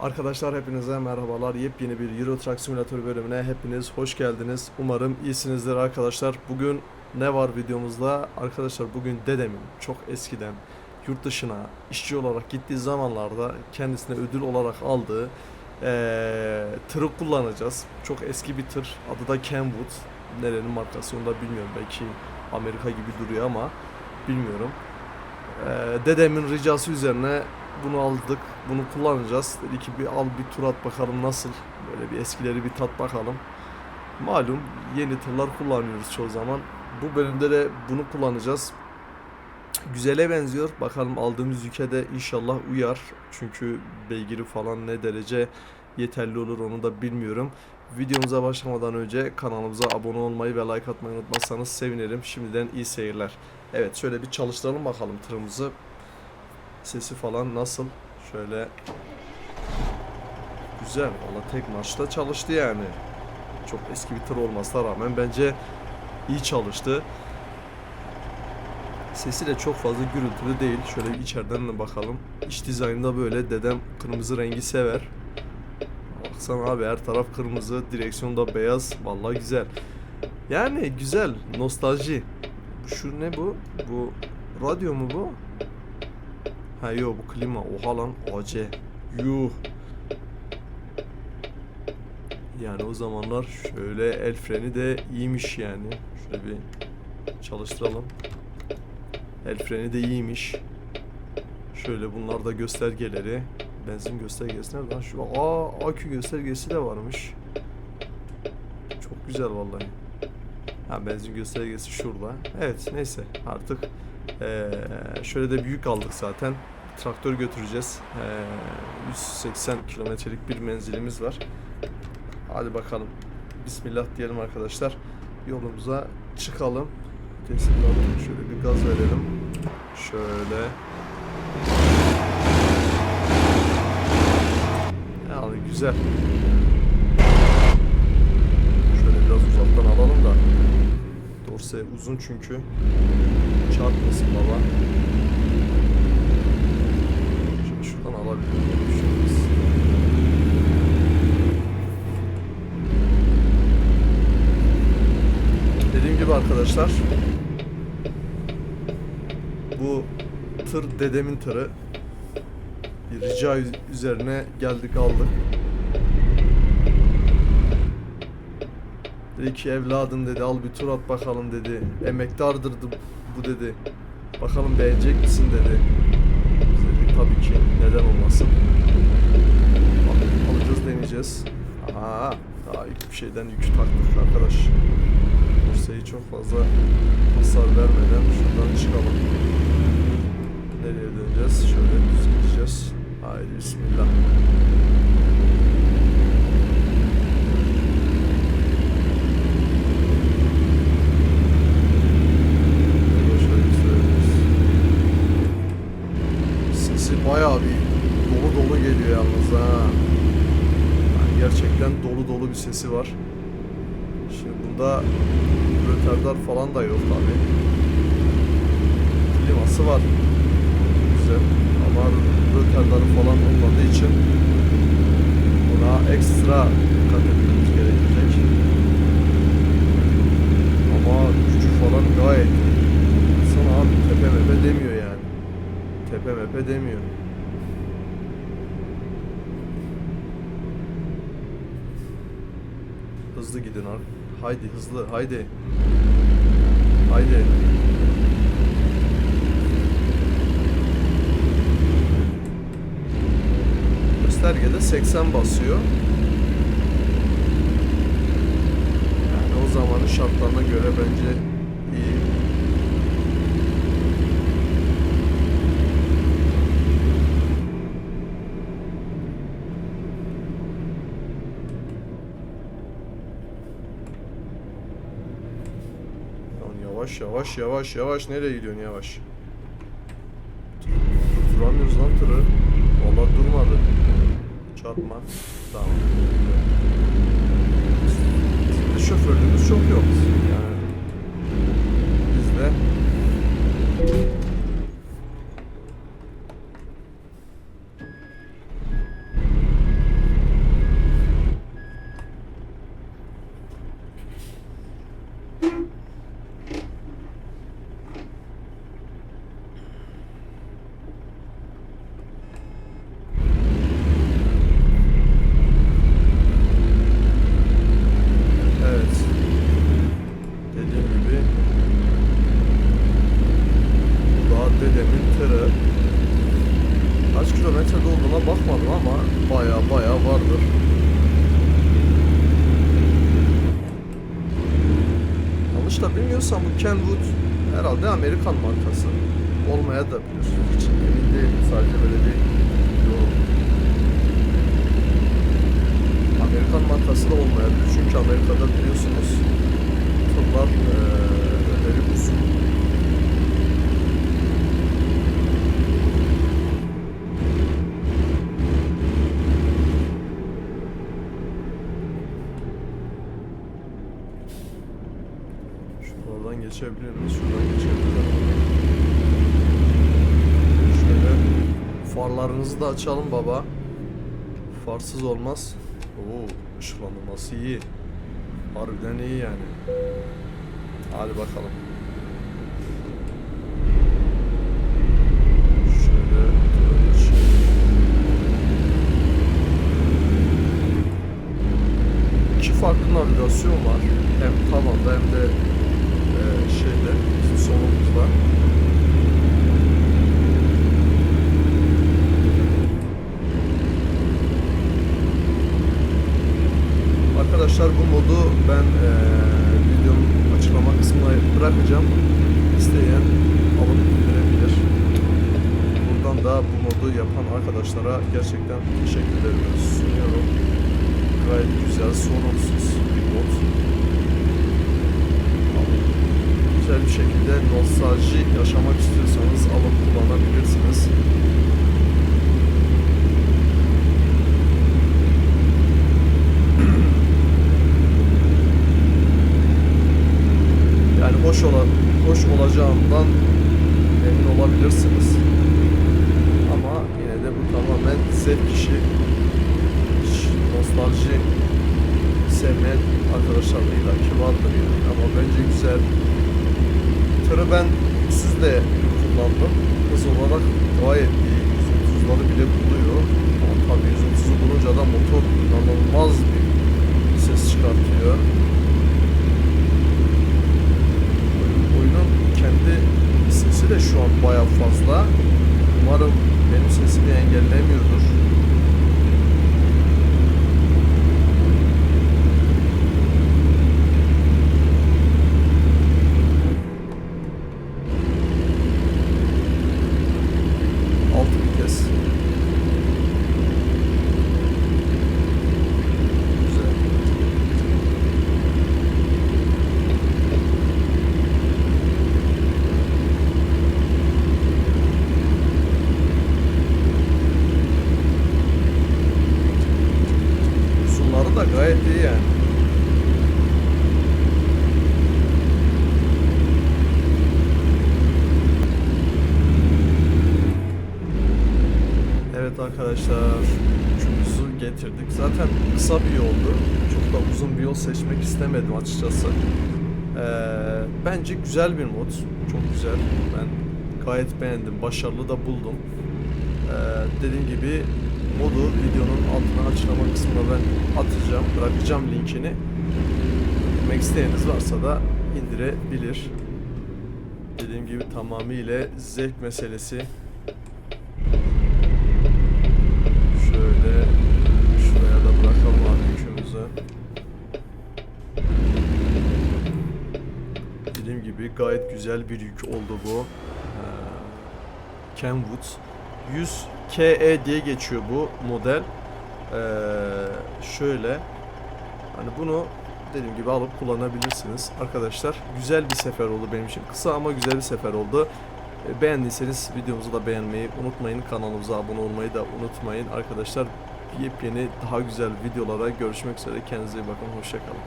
Arkadaşlar hepinize merhabalar. Yepyeni bir Euro Truck Simulator bölümüne hepiniz hoş geldiniz. Umarım iyisinizdir arkadaşlar. Bugün ne var videomuzda? Arkadaşlar bugün dedemin çok eskiden yurt dışına işçi olarak gittiği zamanlarda kendisine ödül olarak aldığı eee tırı kullanacağız. Çok eski bir tır. Adı da Kenwood. Nerenin markası onu da bilmiyorum. Belki Amerika gibi duruyor ama bilmiyorum. Eee, dedemin ricası üzerine bunu aldık. Bunu kullanacağız. Dedi ki bir al bir tur at bakalım nasıl. Böyle bir eskileri bir tat bakalım. Malum yeni tırlar kullanıyoruz çoğu zaman. Bu bölümde de bunu kullanacağız. Güzele benziyor. Bakalım aldığımız ülkede inşallah uyar. Çünkü beygiri falan ne derece yeterli olur onu da bilmiyorum. Videomuza başlamadan önce kanalımıza abone olmayı ve like atmayı unutmazsanız sevinirim. Şimdiden iyi seyirler. Evet şöyle bir çalıştıralım bakalım tırımızı. Sesi falan nasıl? Şöyle güzel. Valla tek maçta çalıştı yani. Çok eski bir tır olmasına rağmen bence iyi çalıştı. Sesi de çok fazla gürültülü değil. Şöyle bir içeriden de bakalım. İç dizaynında böyle dedem kırmızı rengi sever. Baksana abi her taraf kırmızı, direksiyon da beyaz. Vallahi güzel. Yani güzel, nostalji. Şu ne bu? Bu radyo mu bu? Ha yo bu klima. Oha lan AC. Yuh. Yani o zamanlar şöyle el freni de iyiymiş yani. Şöyle bir çalıştıralım. El freni de iyiymiş. Şöyle bunlar da göstergeleri. Benzin göstergesi nerede lan? Şu aa akü göstergesi de varmış. Çok güzel vallahi. Ha benzin göstergesi şurada. Evet neyse artık eee, şöyle de büyük aldık zaten. Traktör götüreceğiz. Eee, 180 kilometrelik bir menzilimiz var. Hadi bakalım. Bismillah diyelim arkadaşlar. Yolumuza çıkalım. Teslim alalım. Şöyle bir gaz verelim. Şöyle. Yani güzel. Şöyle biraz uzaktan alalım da. Dorse uzun çünkü. Çarpmasın baba. Şöyle şuradan alabilirim. Şöyle. Dediğim gibi arkadaşlar bu tır dedemin tırı bir rica üz- üzerine geldik aldık. Dedi ki evladım dedi al bir tur at bakalım dedi. Emektardır bu dedi. Bakalım beğenecek misin dedi. Biz dedik tabii ki neden olmasın. Al- Alacağız deneyeceğiz. Aa, daha ilk bir şeyden yükü taktık arkadaş. Dorseyi çok fazla hasar vermeden şuradan çıkalım. Nereye döneceğiz? Şöyle düz gideceğiz. Haydi bismillah. Yavaş yavaş süreriz. Sesi bayağı bir dolu dolu geliyor yalnız ha. Yani gerçekten dolu dolu bir sesi var. Şimdi bunda rötardar falan da yok tabi. Kliması var. Güzel. Ama rötardarı falan olmadığı için buna ekstra dikkat etmemiz gerekecek. Ama gücü falan gayet iyi. Sana abi tepe mepe demiyor yani. Tepe mepe demiyor. Hızlı gidin abi. Haydi hızlı haydi. Haydi. Göstergede 80 basıyor. Yani o zamanın şartlarına göre bence iyi. Lan yavaş yavaş yavaş yavaş nereye gidiyorsun yavaş? Duramıyoruz lan tırı. Vallahi durmadı. Çarpma. Tamam. Şoförlüğümüz çok yok. Yani bakmadım ama baya baya vardır. Yanlış da bilmiyorsam bu Kenwood herhalde Amerikan markası. Olmaya da bilir. Hiç emin değilim. Sadece böyle bir yorum. Amerikan markası da olmayabilir. Çünkü Amerika'da biliyorsunuz tırlar e, ödeli Şuradan geçebilir miyiz? Şuradan geçebiliriz. Şöyle farlarınızı da açalım baba. Farsız olmaz. Oo, ışıklandırması iyi. Harbiden iyi yani. Hadi bakalım. Arkadaşlar bu modu ben e, videonun açıklama kısmına bırakacağım. İsteyen alıp indirebilir. Buradan da bu modu yapan arkadaşlara gerçekten teşekkürlerimi sunuyorum. Gayet güzel, sorunsuz bir mod. Güzel bir şekilde nostalji yaşamak istiyorsanız alıp kullanabilirsiniz. Yani hoş olan hoş olacağından emin olabilirsiniz. Ama yine de bu tamamen zevk işi. Nostalji sevmeyen arkadaşlar da illaki vardır yani. Ama bence güzel. Tırı ben sizde kullandım. Hız olarak gayet iyi. 130'ları bile buluyor. Ama tabii 130'u bulunca da motor inanılmaz bir ses çıkartıyor. Kendi sesi de şu an baya fazla. Umarım benim sesimi engellemiyordur. Altı vites. Güzel. Sunları da gayet iyi yani. Evet arkadaşlar, getirdik. Zaten kısa bir yoldu. Çok da uzun bir yol seçmek istemedim açıkçası. Ee, bence güzel bir mod. Çok güzel. Ben gayet beğendim. Başarılı da buldum. Ee, dediğim gibi modu videonun altına açıklama kısmına ben atacağım. Bırakacağım linkini. İndirmek isteyeniniz varsa da indirebilir. Dediğim gibi tamamıyla zevk meselesi. Şöyle şuraya da bırakalım abi yükümüzü. Dediğim gibi gayet güzel bir yük oldu bu. Ee, Kenwood 100 KE diye geçiyor bu model. Ee, şöyle hani bunu dediğim gibi alıp kullanabilirsiniz arkadaşlar. Güzel bir sefer oldu benim için. Kısa ama güzel bir sefer oldu. Ee, Beğendiyseniz videomuzu da beğenmeyi unutmayın. Kanalımıza abone olmayı da unutmayın. Arkadaşlar yepyeni daha güzel videolara görüşmek üzere. Kendinize iyi bakın. Hoşçakalın.